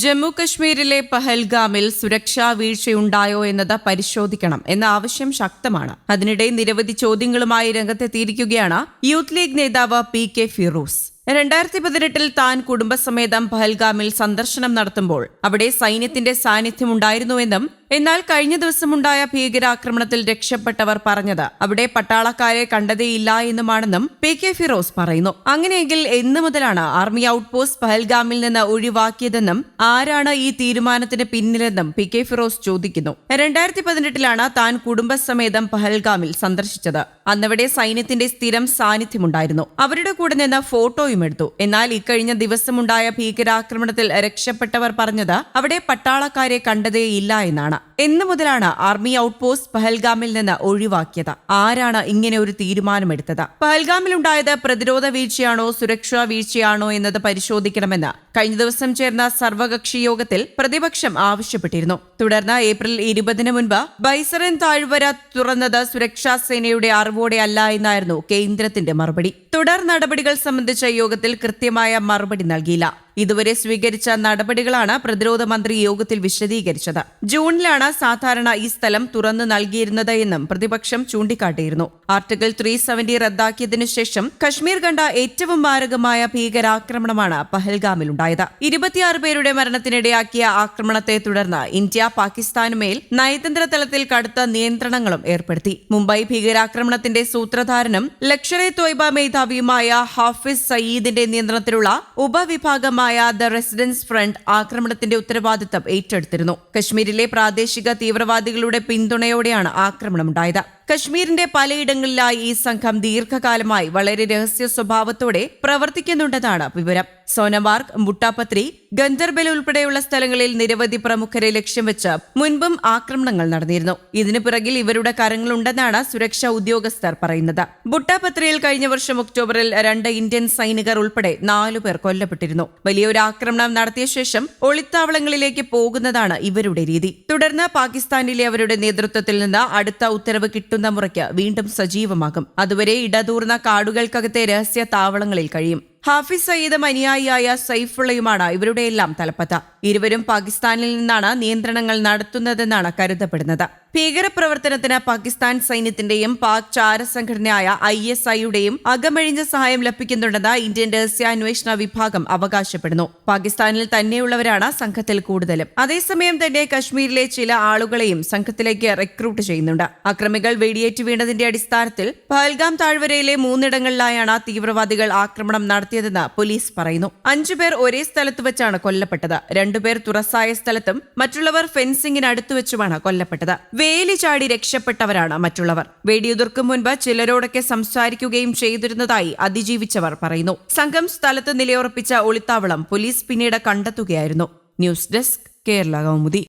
ജമ്മു കശ്മീരിലെ പഹൽഗാമിൽ സുരക്ഷാ വീഴ്ചയുണ്ടായോ എന്നത് പരിശോധിക്കണം എന്ന ആവശ്യം ശക്തമാണ്. അതിനിടെ നിരവധി ചോദ്യങ്ങളുമായി രംഗത്തെത്തിയിരിക്കുകയാണ് യൂത്ത് ലീഗ് നേതാവ് പി കെ ഫിറൂസ്. രണ്ടായിരത്തി പതിനെട്ടിൽ താൻ കുടുംബസമേതം പഹൽഗാമിൽ സന്ദർശനം നടത്തുമ്പോൾ അവിടെ സൈന്യത്തിന്റെ സാന്നിധ്യമുണ്ടായിരുന്നുവെന്നും എന്നാൽ കഴിഞ്ഞ ദിവസമുണ്ടായ ഭീകരാക്രമണത്തിൽ രക്ഷപ്പെട്ടവർ പറഞ്ഞത് അവിടെ പട്ടാളക്കാരെ കണ്ടതേയില്ല എന്നുമാണെന്നും പി കെ ഫിറോസ് പറയുന്നു. അങ്ങനെയെങ്കിൽ എന്നു മുതലാണ് ആർമി ഔട്ട്പോസ്റ്റ് പഹൽഗാമിൽ നിന്ന് ഒഴിവാക്കിയതെന്നും ആരാണ് ഈ തീരുമാനത്തിന് പിന്നിലെന്നും പി കെ ഫിറോസ് ചോദിക്കുന്നു. രണ്ടായിരത്തി പതിനെട്ടിലാണ് താൻ കുടുംബസമേതം പഹൽഗാമിൽ സന്ദർശിച്ചത്. അന്നവിടെ സൈന്യത്തിന്റെ സ്ഥിരം സാന്നിധ്യമുണ്ടായിരുന്നു. അവരുടെ കൂടെ നിന്ന് ഫോട്ടോയും എടുത്തു. എന്നാൽ ഇക്കഴിഞ്ഞ ദിവസമുണ്ടായ ഭീകരാക്രമണത്തിൽ രക്ഷപ്പെട്ടവർ പറഞ്ഞത് അവിടെ പട്ടാളക്കാരെ കണ്ടതേയില്ല എന്നാണ്. എന്നു മുതലാണ് ആർമി ഔട്ട്പോസ്റ്റ് പഹൽഗാമിൽ നിന്ന് ഒഴിവാക്കിയത്. ആരാണ് ഇങ്ങനെ ഒരു തീരുമാനമെടുത്തത്? പഹൽഗാമിലുണ്ടായത് പ്രതിരോധ വീഴ്ചയാണോ സുരക്ഷാ വീഴ്ചയാണോ എന്നത് പരിശോധിക്കണമെന്ന് കഴിഞ്ഞ ദിവസം ചേർന്ന സർവകക്ഷി യോഗത്തിൽ പ്രതിപക്ഷം ആവശ്യപ്പെട്ടിരുന്നു. തുടർന്ന് ഏപ്രിൽ ഇരുപതിന് മുൻപ് ബൈസറൻ താഴ്വര തുറന്നത് സുരക്ഷാ സേനയുടെ അറിവോടെ അല്ല എന്നായിരുന്നു കേന്ദ്രത്തിന്റെ മറുപടി. തുടർ നടപടികൾ സംബന്ധിച്ച യോഗത്തിൽ കൃത്യമായ മറുപടി നൽകിയില്ല. ഇതുവരെ സ്വീകരിച്ച നടപടികളാണ് പ്രതിരോധ മന്ത്രി യോഗത്തിൽ വിശദീകരിച്ചത്. ജൂണിലാണ് സാധാരണ ഈ സ്ഥലം തുറന്നു നൽകിയിരുന്നത് എന്നും പ്രതിപക്ഷം ചൂണ്ടിക്കാട്ടിയിരുന്നു. ആർട്ടിക്കിൾ ത്രീ സെവന്റി റദ്ദാക്കിയതിനു ശേഷം കശ്മീർ കണ്ട ഏറ്റവും മാരകമായ ഭീകരാക്രമണമാണ് പഹൽഗാമിലുണ്ടായത്. ഇരുപത്തിയാറ് പേരുടെ മരണത്തിനിടയാക്കിയ ആക്രമണത്തെ തുടർന്ന് ഇന്ത്യ പാകിസ്ഥാനുമേൽ നയതന്ത്ര തലത്തിൽ കടുത്ത നിയന്ത്രണങ്ങളും ഏർപ്പെടുത്തി. മുംബൈ ഭീകരാക്രമണത്തിന്റെ സൂത്രധാരനും ലക്ഷർ എ തോയ്ബ മേധാവിയുമായ ഹാഫിസ് സയ്യിദിന്റെ നിയന്ത്രണത്തിലുള്ള ഉപവിഭാഗമായ ദ റെസിഡൻസ് ഫ്രണ്ട് ആക്രമണത്തിന്റെ ഉത്തരവാദിത്തം ഏറ്റെടുത്തിരുന്നു. കശ്മീരിലെ പ്രാദേശിക തീവ്രവാദികളുടെ പിന്തുണയോടെയാണ് ആക്രമണമുണ്ടായത്. കശ്മീരിന്റെ പലയിടങ്ങളിലായി ഈ സംഘം ദീർഘകാലമായി വളരെ രഹസ്യ സ്വഭാവത്തോടെ പ്രവർത്തിക്കുന്നുണ്ടെന്നാണ് വിവരം. സോനമാർഗ് മുട്ടാപത്രി ഗന്ധർബൽ ഉൾപ്പെടെയുള്ള സ്ഥലങ്ങളിൽ നിരവധി പ്രമുഖരെ ലക്ഷ്യം വെച്ച് മുൻപും ആക്രമണങ്ങൾ നടന്നിരുന്നു. ഇതിനു പിറകിൽ ഇവരുടെ കരങ്ങളുണ്ടെന്നാണ് സുരക്ഷാ ഉദ്യോഗസ്ഥർ പറയുന്നത്. ബുട്ടാപത്രയിൽ കഴിഞ്ഞ വർഷം ഒക്ടോബറിൽ രണ്ട് ഇന്ത്യൻ സൈനികർ ഉൾപ്പെടെ നാലു പേർ കൊല്ലപ്പെട്ടിരുന്നു. വലിയൊരു ആക്രമണം നടത്തിയ ശേഷം ഒളിത്താവളങ്ങളിലേക്ക് പോകുന്നതാണ് ഇവരുടെ രീതി. തുടർന്ന് പാകിസ്ഥാനിലെ അവരുടെ നേതൃത്വത്തിൽ നിന്ന് അടുത്ത ഉത്തരവ് കിട്ടുന്ന മുറയ്ക്ക് വീണ്ടും സജീവമാകും. അതുവരെ ഇടതൂർന്ന കാടുകൾക്കകത്തെ രഹസ്യ താവളങ്ങളിൽ കഴിയും. ഹാഫിസ് സയ്യിദും അനുയായിയായ സൈഫുള്ളയുമാണ് ഇവരുടെയെല്ലാം തലപ്പത്ത. ഇരുവരും പാകിസ്ഥാനിൽ നിന്നാണ് നിയന്ത്രണങ്ങൾ നടത്തുന്നതെന്നാണ് കരുതപ്പെടുന്നത്. ഭീകരപ്രവർത്തനത്തിന് പാകിസ്ഥാൻ സൈന്യത്തിന്റെയും പാക് ചാരസംഘടനയായ ഐ എസ് ഐയുടെയും അകമഴിഞ്ഞ സഹായം ലഭിക്കുന്നുണ്ടെന്ന് ഇന്ത്യൻ രഹസ്യാന്വേഷണ വിഭാഗം അവകാശപ്പെടുന്നു. പാകിസ്ഥാനിൽ തന്നെയുള്ളവരാണ് സംഘത്തിൽ കൂടുതലും. അതേസമയം തന്നെ കശ്മീരിലെ ചില ആളുകളെയും സംഘത്തിലേക്ക് റിക്രൂട്ട് ചെയ്യുന്നുണ്ട്. അക്രമികൾ വെടിയേറ്റ് വീണതിന്റെ അടിസ്ഥാനത്തിൽ പഹൽഗാം താഴ്വരയിലെ മൂന്നിടങ്ങളിലായാണ് തീവ്രവാദികൾ ആക്രമണം നടത്തിയതെന്ന് പോലീസ് പറയുന്നു. അഞ്ചുപേർ ഒരേ സ്ഥലത്ത് വെച്ചാണ് കൊല്ലപ്പെട്ടത്. രണ്ടുപേർ തുറസായ സ്ഥലത്തും മറ്റുള്ളവർ ഫെൻസിംഗിനടുത്തു വെച്ചുമാണ് കൊല്ലപ്പെട്ടത്. വേലി ചാടി രക്ഷപ്പെട്ടവരാണ് മറ്റുള്ളവർ. വെടിയുതിർക്കും മുൻപ് ചിലരോടൊക്കെ സംസാരിക്കുകയും ചെയ്തിരുന്നതായി അതിജീവിച്ചവർ പറയുന്നു. സംഘം സ്ഥലത്ത് നിലയുറപ്പിച്ച ഒളിത്താവളം പോലീസ് പിന്നീട് കണ്ടെത്തുകയായിരുന്നു. News desk Kerala Kaumudi.